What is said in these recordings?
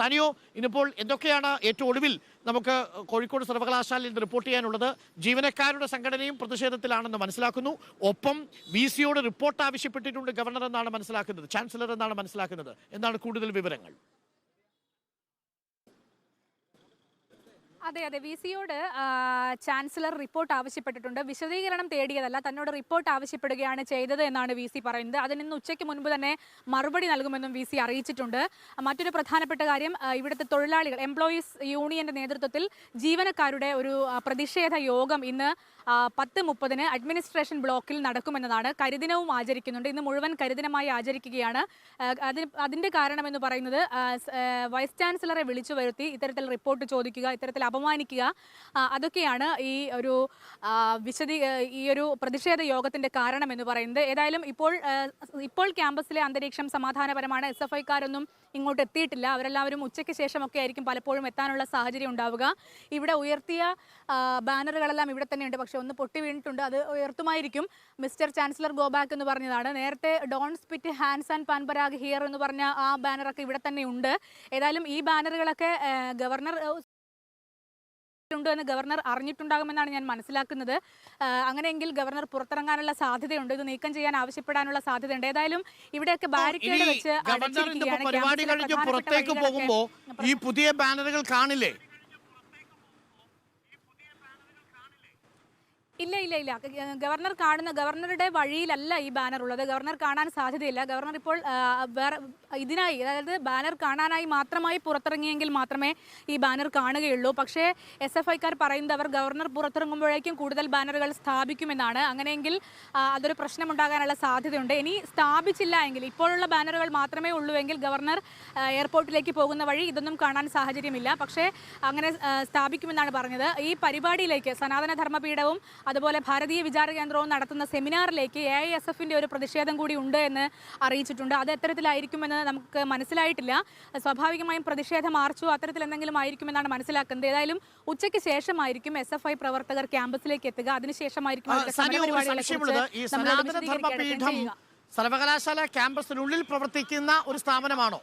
സാനിയോ ഇന്നിപ്പോൾ എന്തൊക്കെയാണ് ഏറ്റവും ഒടുവിൽ നമുക്ക് കോഴിക്കോട് സർവകലാശാലയിൽ നിന്ന് റിപ്പോർട്ട് ചെയ്യാനുള്ളത്? ജീവനക്കാരുടെ സംഘടനയും പ്രതിഷേധത്തിലാണെന്ന് മനസ്സിലാക്കുന്നു. ഒപ്പം വി സിയോട് റിപ്പോർട്ട് ആവശ്യപ്പെട്ടിട്ടുണ്ട് ഗവർണർ എന്നാണ് മനസ്സിലാക്കുന്നത് ചാൻസലർ എന്നാണ് മനസ്സിലാക്കുന്നത്. എന്താണ് കൂടുതൽ വിവരങ്ങൾ? അതെ അതെ. വി സിയോട് ചാൻസലർ റിപ്പോർട്ട് ആവശ്യപ്പെട്ടിട്ടുണ്ട്. വിശദീകരണം തേടിയതല്ല തന്നോട് റിപ്പോർട്ട് ആവശ്യപ്പെടുകയാണ് ചെയ്തത് എന്നാണ് വി സി പറയുന്നത്. അതിനിന്ന് ഉച്ചയ്ക്ക് മുൻപ് തന്നെ മറുപടി നൽകുമെന്നും വി സി അറിയിച്ചിട്ടുണ്ട്. മറ്റൊരു പ്രധാനപ്പെട്ട കാര്യം ഇവിടുത്തെ തൊഴിലാളികൾ എംപ്ലോയീസ് യൂണിയന്റെ നേതൃത്വത്തിൽ ജീവനക്കാരുടെ ഒരു പ്രതിഷേധ യോഗം ഇന്ന് പത്ത് മുപ്പതിന് അഡ്മിനിസ്ട്രേഷൻ ബ്ലോക്കിൽ നടക്കുമെന്നതാണ് കരിദിനവും ആചരിക്കുന്നുണ്ട്. ഇന്ന് മുഴുവൻ കരിദിനമായി ആചരിക്കുകയാണ്. അതിന് അതിന്റെ കാരണമെന്ന് പറയുന്നത് വൈസ് ചാൻസലറെ വിളിച്ചു വരുത്തി ഇത്തരത്തിൽ റിപ്പോർട്ട് ചോദിക്കുക ഇത്തരത്തിൽ അപമാനിക്കുക. അതൊക്കെയാണ് ഈ ഒരു വിശദീ ഈ ഒരു പ്രതിഷേധ യോഗത്തിന്റെ കാരണം എന്ന് പറയുന്നത്. ഏതായാലും ഇപ്പോൾ ഇപ്പോൾ ക്യാമ്പസിലെ അന്തരീക്ഷം സമാധാനപരമാണ്. എസ് എഫ് ഐക്കാരൊന്നും ഇങ്ങോട്ട് എത്തിയിട്ടില്ല. അവരെല്ലാവരും ഉച്ചയ്ക്ക് ശേഷമൊക്കെ ആയിരിക്കും പലപ്പോഴും എത്താനുള്ള സാഹചര്യം ഉണ്ടാവുക. ഇവിടെ ഉയർത്തിയ ബാനറുകളെല്ലാം ഇവിടെ തന്നെയുണ്ട്. പക്ഷേ ഒന്ന് പൊട്ടി വീണിട്ടുണ്ട്. അത് ഉയർത്തുമായിരിക്കും. മിസ്റ്റർ ചാൻസലർ ഗോബാക്ക് എന്ന് പറഞ്ഞതാണ്. നേരത്തെ don't spit hands and Pan Parag here എന്ന് പറഞ്ഞ ആ ബാനറൊക്കെ ഇവിടെ തന്നെ ഉണ്ട്. ഏതായാലും ഈ ബാനറുകളൊക്കെ ഗവർണർ ഉണ്ട് എന്ന് ഗവർണർ അറിഞ്ഞിട്ടുണ്ടാകുമെന്നാണ് ഞാൻ മനസ്സിലാക്കുന്നത്. അങ്ങനെയെങ്കിൽ ഗവർണർ പുറത്തിറങ്ങാനുള്ള സാധ്യതയുണ്ട്. ഇത് നീക്കം ചെയ്യാൻ ആവശ്യപ്പെടാനുള്ള സാധ്യതയുണ്ട്. ഏതായാലും ഇവിടെയൊക്കെ ബാരിക്കേഡ് വെച്ച് പരിപാടി കഴിഞ്ഞ് പുറത്തേക്ക് പോകുമ്പോൾ പോകുമ്പോ ഈ പുതിയ ബാനറുകൾ കാണില്ലേ? ഇല്ല ഇല്ല ഇല്ല. ഗവർണർ കാണുന്ന ഗവർണറുടെ വഴിയിലല്ല ഈ ബാനർ ഉള്ളത് ഗവർണർ കാണാൻ സാധ്യതയില്ല. ഗവർണർ ഇപ്പോൾ വേറെ ഇതിനായി അതായത് ബാനർ കാണാനായി മാത്രമായി പുറത്തിറങ്ങിയെങ്കിൽ മാത്രമേ ഈ ബാനർ കാണുകയുള്ളൂ. പക്ഷേ എസ് എഫ് ഐക്കാർ പറയുന്നത് അവർ ഗവർണർ പുറത്തിറങ്ങുമ്പോഴേക്കും കൂടുതൽ ബാനറുകൾ സ്ഥാപിക്കുമെന്നാണ്. അങ്ങനെയെങ്കിൽ അതൊരു പ്രശ്നമുണ്ടാകാനുള്ള സാധ്യതയുണ്ട്. ഇനി സ്ഥാപിച്ചില്ല എങ്കിൽ ഇപ്പോഴുള്ള ബാനറുകൾ മാത്രമേ ഉള്ളൂവെങ്കിൽ ഗവർണർ എയർപോർട്ടിലേക്ക് പോകുന്ന വഴി ഇതൊന്നും കാണാൻ സാഹചര്യമില്ല. പക്ഷേ അങ്ങനെ സ്ഥാപിക്കുമെന്നാണ് പറഞ്ഞത്. ഈ പരിപാടിയിലേക്ക് സനാതന ധർമ്മപീഠവും അതുപോലെ ഭാരതീയ വിചാര കേന്ദ്രവും നടത്തുന്ന സെമിനാറിലേക്ക് എ ഐ എസ് എഫിന്റെ ഒരു പ്രതിഷേധം കൂടി ഉണ്ട് എന്ന് അറിയിച്ചിട്ടുണ്ട്. അത് എത്തരത്തിലായിരിക്കുമെന്ന് നമുക്ക് മനസ്സിലായിട്ടില്ല. സ്വാഭാവികമായും പ്രതിഷേധ മാർച്ചോ അത്തരത്തിൽ എന്തെങ്കിലും ആയിരിക്കുമെന്നാണ് മനസ്സിലാക്കുന്നത്. ഏതായാലും ഉച്ചയ്ക്ക് ശേഷമായിരിക്കും എസ് എഫ് ഐ പ്രവർത്തകർ ക്യാമ്പസിലേക്ക് എത്തുക. അതിനുശേഷമായിരിക്കും. സർവകലാശാല ക്യാമ്പസിനുള്ളിൽ പ്രവർത്തിക്കുന്ന ഒരു സ്ഥാപനമാണോ?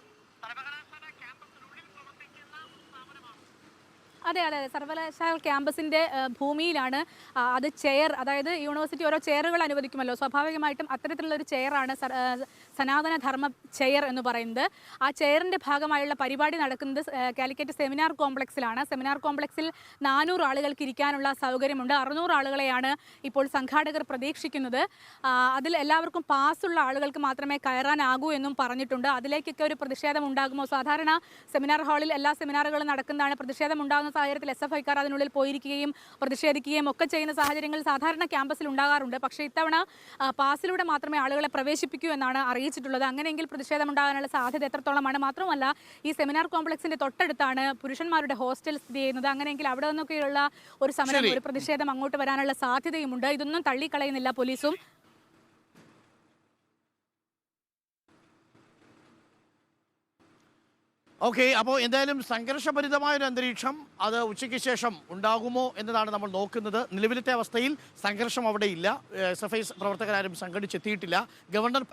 അതെ അതെ അതെ. സർവകലാശാല ക്യാമ്പസിന്റെ ഭൂമിയിലാണ് അത് ചെയർ അതായത് യൂണിവേഴ്സിറ്റി ഓരോ ചെയറുകൾ അനുവദിക്കുമല്ലോ. സ്വാഭാവികമായിട്ടും അത്തരത്തിലുള്ള ഒരു ചെയറാണ് സനാതന ധർമ്മ ചെയർ എന്ന് പറയുന്നത്. ആ ചെയറിന്റെ ഭാഗമായുള്ള പരിപാടി നടക്കുന്നത് കാലിക്കറ്റ് സെമിനാർ കോംപ്ലക്സിലാണ്. സെമിനാർ കോംപ്ലക്സിൽ നാനൂറ് ആളുകൾക്ക് ഇരിക്കാനുള്ള സൗകര്യമുണ്ട്. അറുന്നൂറ് ആളുകളെയാണ് ഇപ്പോൾ സംഘാടകർ പ്രതീക്ഷിക്കുന്നത്. അതിൽ എല്ലാവർക്കും പാസ്സുള്ള ആളുകൾക്ക് മാത്രമേ കയറാനാകൂ എന്നും പറഞ്ഞിട്ടുണ്ട്. അതിലേക്കൊക്കെ ഒരു പ്രതിഷേധം ഉണ്ടാകുമോ? സാധാരണ സെമിനാർ ഹാളിൽ എല്ലാ സെമിനാറുകളും നടക്കുന്നതാണ് പ്രതിഷേധം ഉണ്ടാകുന്ന സാഹചര്യത്തിൽ എസ് എഫ് ഐക്കാർ അതിനുള്ളിൽ പോയിരിക്കുകയും പ്രതിഷേധിക്കുകയും ഒക്കെ ചെയ്യുന്ന സാഹചര്യങ്ങൾ സാധാരണ ക്യാമ്പസിൽ ഉണ്ടാകാറുണ്ട്. പക്ഷേ ഇത്തവണ പാസിലൂടെ മാത്രമേ ആളുകളെ പ്രവേശിപ്പിക്കൂ എന്നാണ് അറിയിച്ചിട്ടുള്ളത്. അങ്ങനെയെങ്കിൽ പ്രതിഷേധം ഉണ്ടാകാനുള്ള സാധ്യത എത്രത്തോളമാണ്? മാത്രമല്ല ഈ സെമിനാർ കോംപ്ലക്സിന്റെ തൊട്ടടുത്താണ് പുരുഷന്മാരുടെ ഹോസ്റ്റൽ സ്ഥിതി ചെയ്യുന്നത്. അങ്ങനെയെങ്കിൽ അവിടെ നിന്നൊക്കെയുള്ള ഒരു സമരം ഒരു പ്രതിഷേധം അങ്ങോട്ട് വരാനുള്ള സാധ്യതയുമുണ്ട്. ഇതൊന്നും തള്ളിക്കളയുന്നില്ല പോലീസും. ഓക്കെ അപ്പോൾ എന്തായാലും സംഘർഷഭരിതമായ ഒരു അന്തരീക്ഷം അത് ഉച്ചയ്ക്ക് ശേഷം ഉണ്ടാകുമോ എന്നതാണ് നമ്മൾ നോക്കുന്നത്. നിലവിലത്തെ അവസ്ഥയിൽ സംഘർഷം അവിടെ ഇല്ല എസ് എഫ് ഐ പ്രവർത്തകരാരും സംഘടിച്ചെത്തിയിട്ടില്ല. ഗവർണർ